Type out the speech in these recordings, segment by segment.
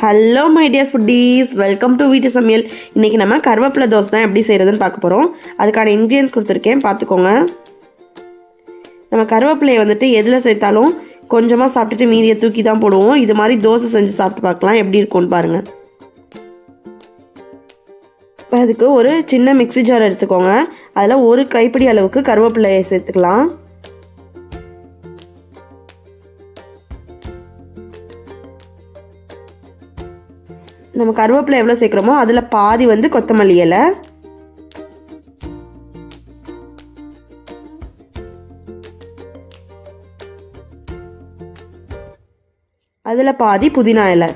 Hello my dear foodies welcome to வீட்டு சமையல் இன்றைக்கி நம்ம கருவேப்பிலை தோசை தான் எப்படி செய்கிறதுன்னு பார்க்க போகிறோம் அதுக்கான இன்க்ரீடியன்ஸ் கொடுத்துருக்கேன். பார்த்துக்கோங்க. நம்ம கருவேப்பிலையை வந்துட்டு எதில் சேர்த்தாலும் கொஞ்சமாக சாப்பிட்டுட்டு மீதியை தூக்கி தான் போடுவோம். இது மாதிரி தோசை செஞ்சு சாப்பிட்டு பார்க்கலாம். எப்படி இருக்கும்னு பாருங்கள் இப்போ அதுக்கு ஒரு சின்ன மிக்ஸி ஜார் எடுத்துக்கோங்க. அதில் ஒரு கைப்பிடி அளவுக்கு கருவேப்பிலையை சேர்த்துக்கலாம். நம்ம கருவேப்பிலை எவ்வளோ சேர்க்குறோமோ அதில் பாதி வந்து கொத்தமல்லி இலை. அதில் பாதி புதினா இலை.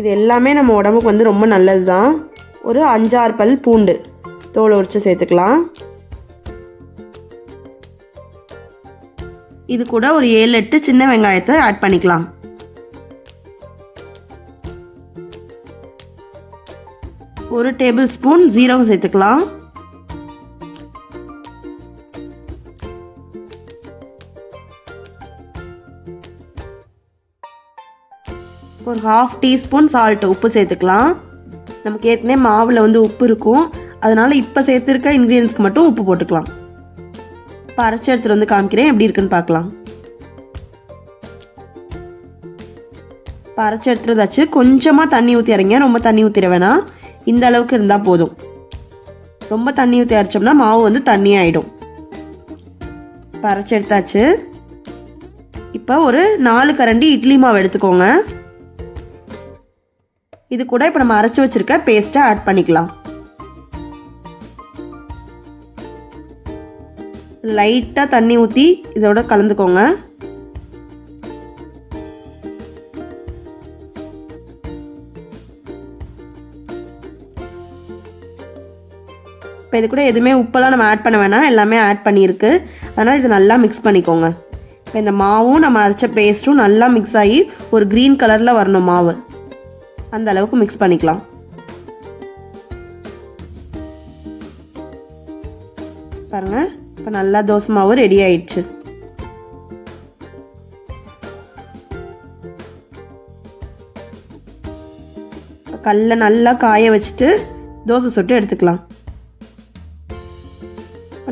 இது எல்லாமே நம்ம உடம்புக்கு வந்து ரொம்ப நல்லது தான் ஒரு அஞ்சாறு பல் பூண்டு தோலை உரித்து சேர்த்துக்கலாம். இது கூட ஒரு ஏழு எட்டு சின்ன வெங்காயத்தை ஆட் பண்ணிக்கலாம். ஒரு டேபிள் ஸ்பூன் ஜீரகம் சேர்த்துக்கலாம். ஒரு ஹாஃப் டீஸ்பூன் சால்ட் உப்பு சேர்த்துக்கலாம். நமக்கு ஏற்கனவே மாவில் வந்து உப்பு இருக்கும். அதனால் இப்போ சேர்த்துருக்க இன்க்ரீடியன்ஸ்க்கு மட்டும் உப்பு போட்டுக்கலாம். இப்போ அரைச்சி எடுத்துகிட்டு வந்து காமிக்கிறேன். எப்படி இருக்குன்னு பார்க்கலாம். இப்போ அரைச்சி எடுத்துகிறதாச்சு கொஞ்சமாக தண்ணி ஊற்றி இறங்க ரொம்ப தண்ணி ஊற்றிட வேணாம். இந்த அளவுக்கு இருந்தால் போதும். ரொம்ப தண்ணி ஊற்றி அரைச்சோம்னா மாவு வந்து தண்ணி ஆகிடும் இப்போ அரைச்சி எடுத்தாச்சு. இப்போ ஒரு நாலு கரண்டி இட்லி மாவு எடுத்துக்கோங்க. இது கூட இப்போ நம்ம அரைச்சி வச்சிருக்க பேஸ்ட்டை ஆட் பண்ணிக்கலாம். லைட்டாக தண்ணி ஊற்றி இதோட கலந்துக்கோங்க. இப்போ இது கூட எதுவுமே உப்பெல்லாம் நம்ம ஆட் பண்ண வேணாம். எல்லாமே ஆட் பண்ணியிருக்கு. அதனால் இது நல்லா மிக்ஸ் பண்ணிக்கோங்க. இப்போ இந்த மாவும் நம்ம அரைச்ச பேஸ்ட்டும் நல்லா மிக்ஸ் ஆகி ஒரு க்ரீன் கலரில் வரணும் மாவு. அந்த அளவுக்கு மிக்ஸ் பண்ணிக்கலாம். பாருங்கள் இப்போ நல்லா தோசை மாவு ரெடி ஆயிடுச்சு. கல்லை நல்லா காய வச்சுட்டு தோசை சுட்டு எடுத்துக்கலாம்.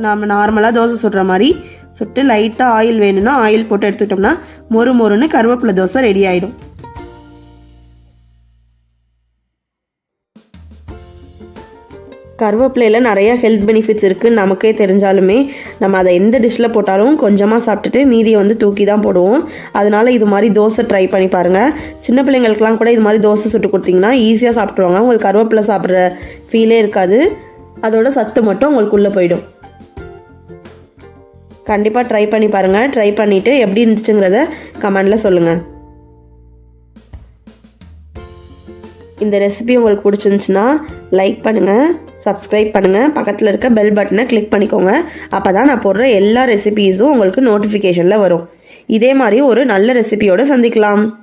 நாம் நார்மலாக தோசை சுடுற மாதிரி சுட்டு லைட்டாக ஆயில் வேணும்னா ஆயில் போட்டு எடுத்துக்கிட்டோம்னா மொறு மொறுன்னு கருவேப்பிலை தோசை ரெடி ஆகிடும் கருவேப்பிலையில் நிறையா ஹெல்த் பெனிஃபிட்ஸ் இருக்குதுன்னு நமக்கே தெரிஞ்சாலுமே நம்ம அதை எந்த டிஷ்ஷில் போட்டாலும் கொஞ்சமாக சாப்பிட்டுட்டு மீதியை வந்து தூக்கி தான் போடுவோம். அதனால் இது மாதிரி தோசை ட்ரை பண்ணி பாருங்கள் சின்ன பிள்ளைங்களுக்குலாம் கூட இது மாதிரி தோசை சுட்டு கொடுத்தீங்கன்னா ஈஸியாக சாப்பிட்ருவாங்க உங்களுக்கு கருவேப்பிலை சாப்பிட்ற ஃபீலே இருக்காது. அதோட சத்து மட்டும் உங்களுக்குள்ளே போயிடும். கண்டிப்பாக ட்ரை பண்ணி பாருங்கள் ட்ரை பண்ணிவிட்டு எப்படி இருந்துச்சுங்கிறத கமெண்டில் சொல்லுங்கள் இந்த ரெசிபி உங்களுக்கு பிடிச்சிருந்துச்சுன்னா லைக் பண்ணுங்கள் சப்ஸ்கிரைப் பண்ணுங்கள் பக்கத்தில் இருக்க பெல் பட்டனை கிளிக் பண்ணிக்கோங்க. அப்போ தான் நான் போடுற எல்லா ரெசிபீஸும் உங்களுக்கு நோட்டிஃபிகேஷனில் வரும். இதே மாதிரி ஒரு நல்ல ரெசிபியோடு சந்திக்கலாம்.